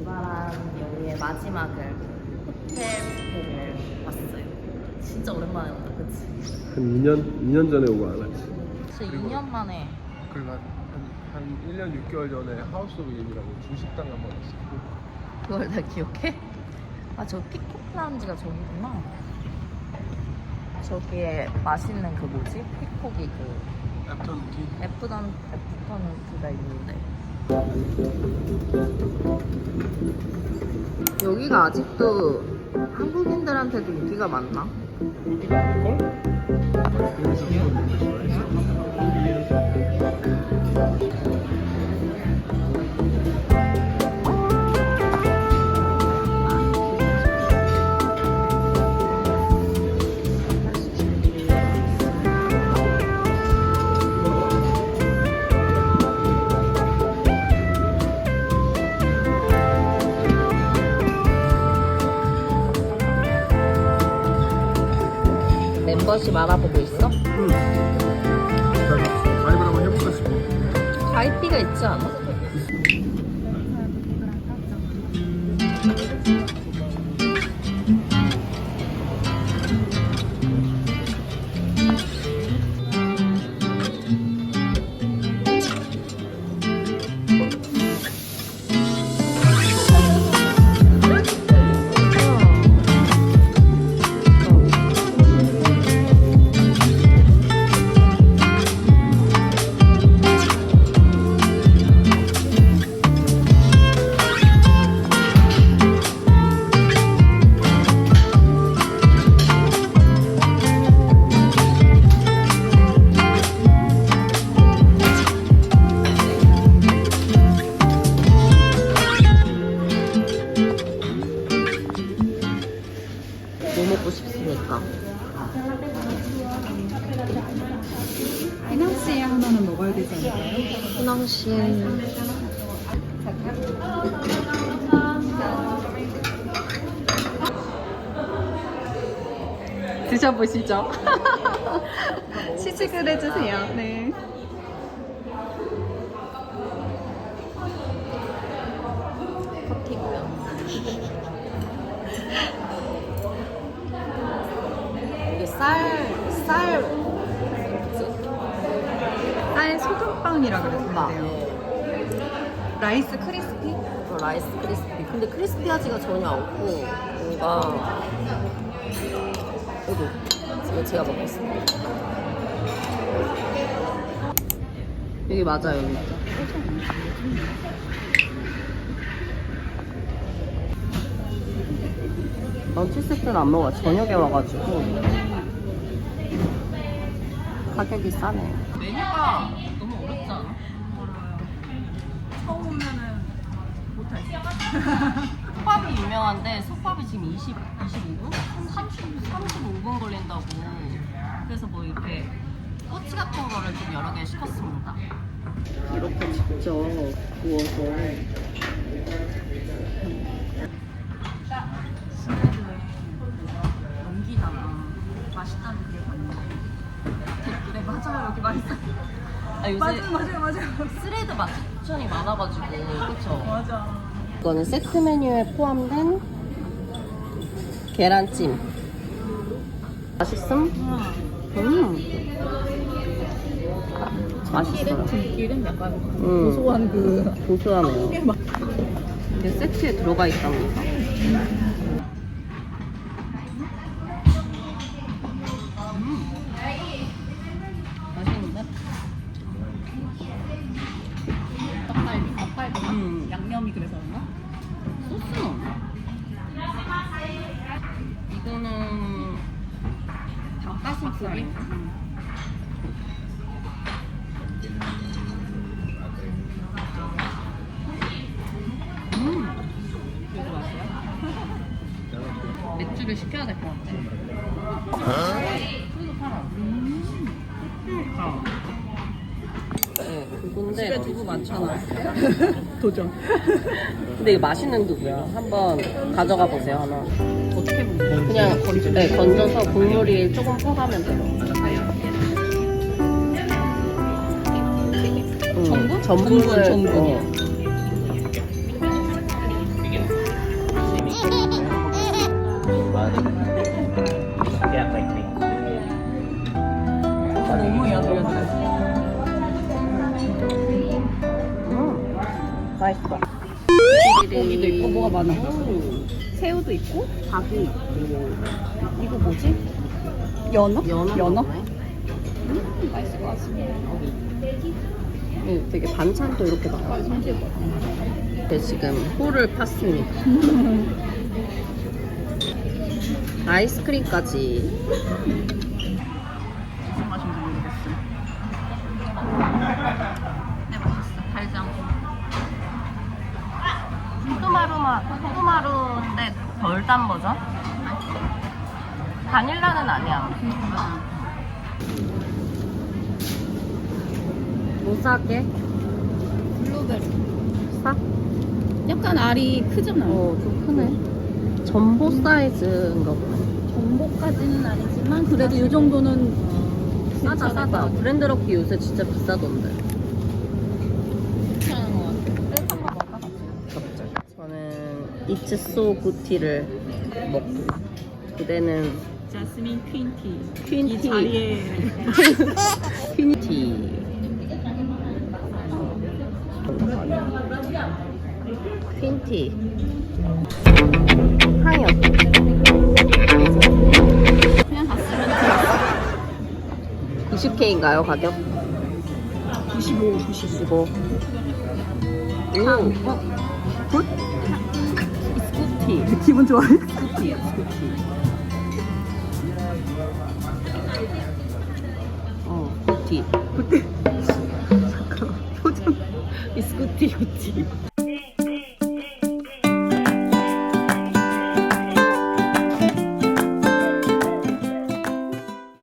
이바람 여기의 마지막을 호텔 뷔페를 왔어요. 진짜 오랜만에 온다, 그치? 한 2년 2년 전에 오고 안 왔지. 진짜 2년 만에 그리고 한, 한, 한 1년 6개월 전에 하우스 오브 인이라고 중식당 한 번 왔어. 그걸 다 기억해? 아, 저 피콕 라운지가 저기구나. 저기에 맛있는 그 뭐지? 피콕이 그 애프터눈 티. 애프던 애프터는 그가 있는데. 여기가 아직도 한국인들한테도 인기가 많나? 걸? 여기서 그거 먹 멤버십 알아보고 있어? 응. 가입을 한번 해볼까 싶어. 가입비가 있지 않아? 되지 않을까요? 후낭시 드셔보시죠. 시식을 해주세요. 네. 쌀, 쌀? 쌀 소금빵이라 막, 그랬는데요. 라이스 크리스피? 그 라이스 크리스피. 근데 크리스피하지가 전혀 않고, 뭔가, 여기, 이거 제가 먹겠습니다. 여기 맞아요, 여기. 런치 세트는 안 먹어. 저녁에 와가지고. 가격이 싸네. 메뉴가 너무 어렵지 않아? 처음 오면은 못할 솥밥이 유명한데 솥밥이 지금 20, 25분? 30, 35분 걸린다고 그래서 뭐 이렇게 꼬치 같은 거를 좀 여러 개 시켰습니다 이렇게 직접 구워서 아, 요새 맞아요, 맞아요, 맞아요. 스레드 맛 추천이 많아가지고 그쵸? 맞아. 이거는 세트 메뉴에 포함된 계란찜 맛있음? 음 맛있어요 들기름 약간 음. 고소한 그 고소하네요 이게 세트에 들어가 있답니다 음. 이거? 맥주를 시켜야 될 것 같아. 술도 팔아. 음. 그러니까. 네, 그건데 집에 두부 많잖아. 도전. 근데 이거 맛있는 두부야. 한번 가져가 보세요 하나. 어떻게 먹나요? 음. 그냥 건, 네, 건져서 국물이 조금 퍼가면 돼요. 응. 전분? 전분, 전분. 네. 어. 너무 음, 맛있어. 고기도 있고 뭐가 많아? 새우도 있고 닭이 있고 이거 뭐지? 연어? 연어. 연어? 음, 맛있을 것 같습니다. 네, 되게 반찬도 이렇게 많아. 네, 지금 홀을 팠습니다. 아이스크림까지. 후마루마, 후마루인데 덜 단 버전? 바닐라는 아니야. 뭐 사게? 블루베리. 사? 약간 알이 크잖아. 어, 좀 크네. 전보 사이즈인가 보네. 전복까지는 아니지만 그래도 이 정도는 싸다, 싸다. 브랜드 럭키 요새 진짜 비싸던데. 괜찮은 것 같아. 한번 먹어봐. 저는 이츠 소 굿티를 먹고 그대는 자스민 퀸티. 퀸티. 이 자리에 퀸티 퀸티 향이 어때? 그냥 갔으면 90K인가요 가격? 95, 95. 95 오, 어? 굿? 스쿠티 기분 좋아해? 스쿠티야 스쿠티 어 굿티 굿티 잠깐만 표정. 이 스쿠티 굿티